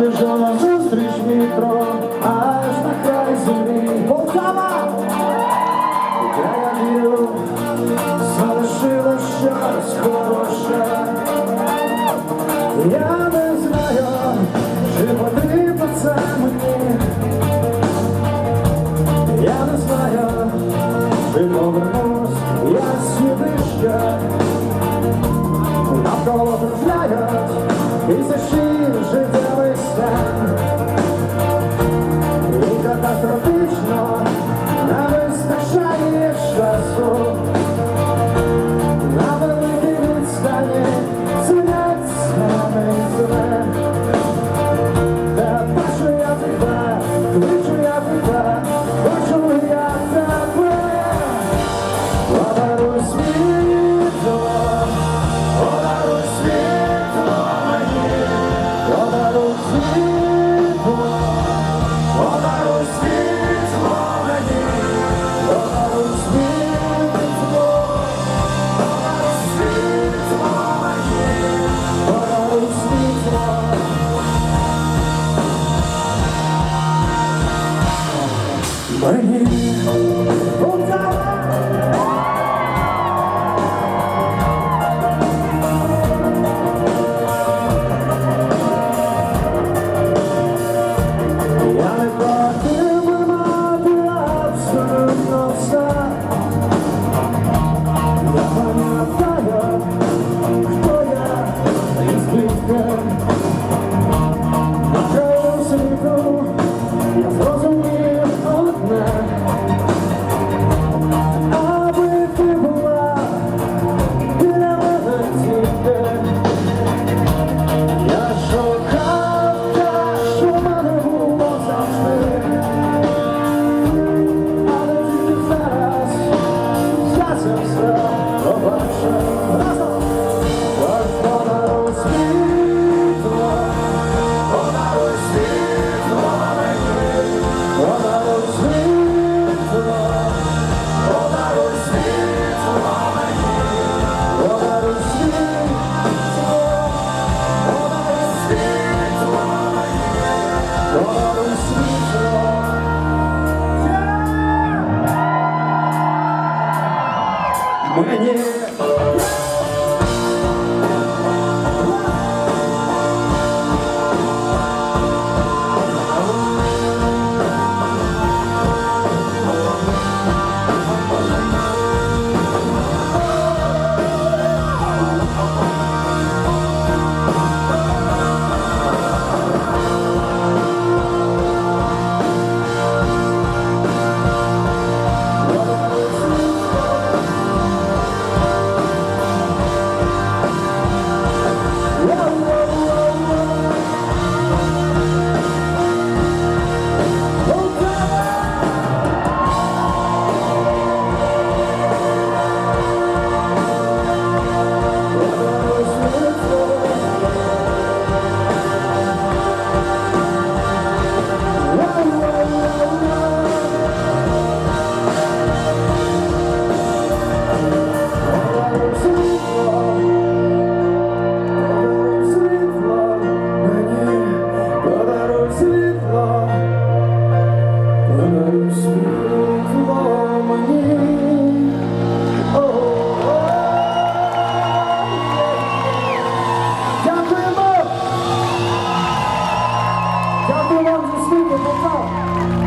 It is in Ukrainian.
біжу зустріч вітру, аж на край землі. Полтава! Я вірю, залишила щось хороше. Я не знаю, чи потрібно це мені. Я не знаю, чи повернусь, я сюди ще. Навколо трапляють і защитять. І катастрофічно Мені Дякую вам за світло, Полтава!